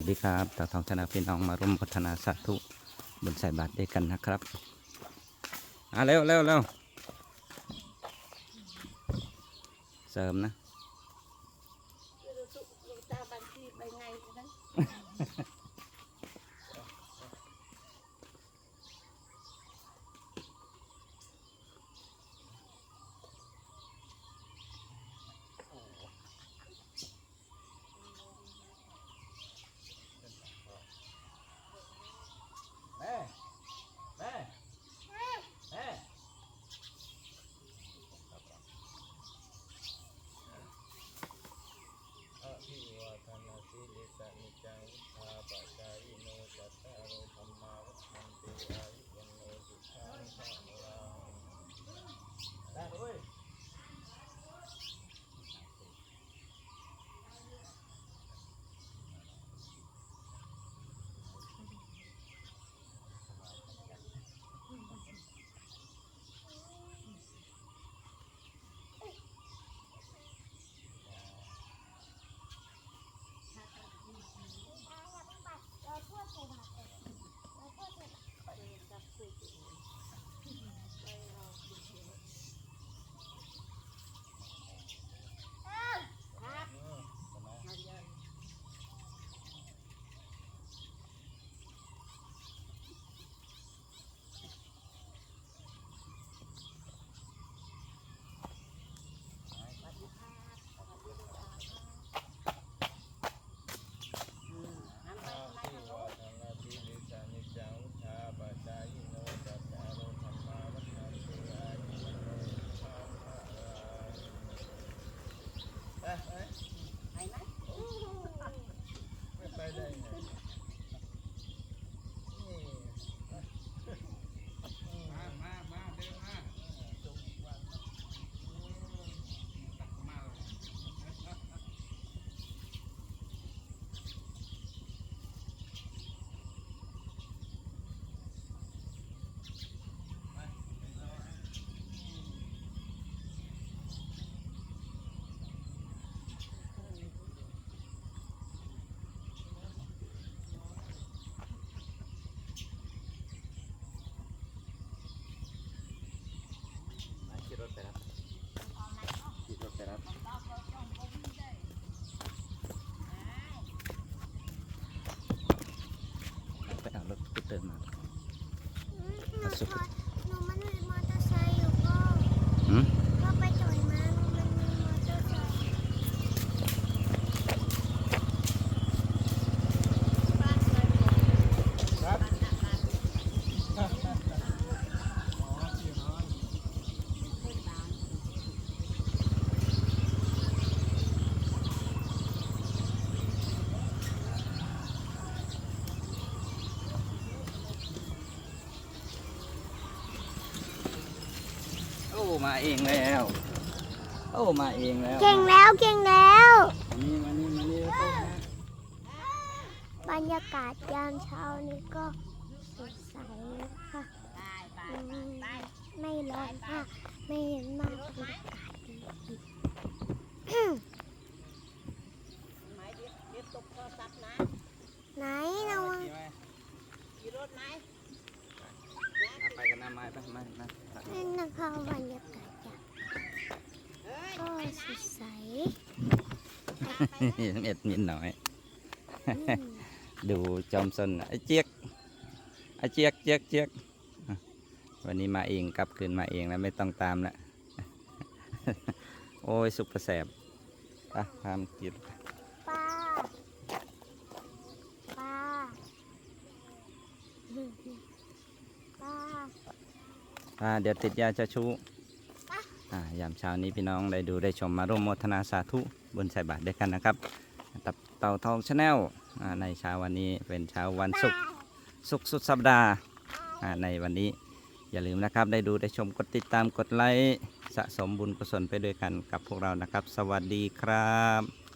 สวัสดีครับตาทองธนาพี่น้องมาร่วมพัฒนาสาธุบนใส่บาตรด้วยกันนะครับอะเร็วเร็วเร็วเสริมนะ หนูถอดหนูมันมีมอเตอร์ไซค์อยู่ก็ หืม ก็ไปจอดมามันมีมอเตอร์ไซค์ โอ้ มาเองแล้วโอ้มาเองแล้วเก่งแล้วเก่งแล้ว มานี่มานี่มานี่แล้วก็มาบรรยากาศยามเช้านี้ก็สดใสค่ะไปไปอืมไปไม่ร้อนมากไม่เย็นมากบรรยากาศดี ไหมเดี๋ยวเดี๋ยวตกโทรศัพท์นะ ไหนเรา ขี่ไป ขี่รถไหม เอาไปกันหน้าไม้ไปมามามา นี่นะคะบรรยากาศยาม เฮ้ย ก็ ไป สนะดใสเอ็ดนิดหน่อยอืมดูจอมสนไอ้เจี๊ยกไอ้เจี๊ยกเจี๊ยกเจี๊ยกอะวันนี้มาเองกลับคืนมาเองแล้วไม่ต้องตามแล้วโอ้ยสุกประแสบไปพามนกินป้าป้าป้าอ่าเดี๋ยวติดยาจะชูอ่า ยามเช้านี้พี่น้องได้ดูได้ชมมาร่วมโมทนาสาธุบนใส่บาตรด้วยกันนะครับตับเต่าทองชาแนลในเช้าวันนี้เป็นเช้าวันศุกร์ศุกร์สุดสัปดาห์ในวันนี้อย่าลืมนะครับได้ดูได้ชมกดติดตามกดไลค์สะสมบุญกุศลไปด้วยกันกับพวกเรานะครับ สวัสดีครับ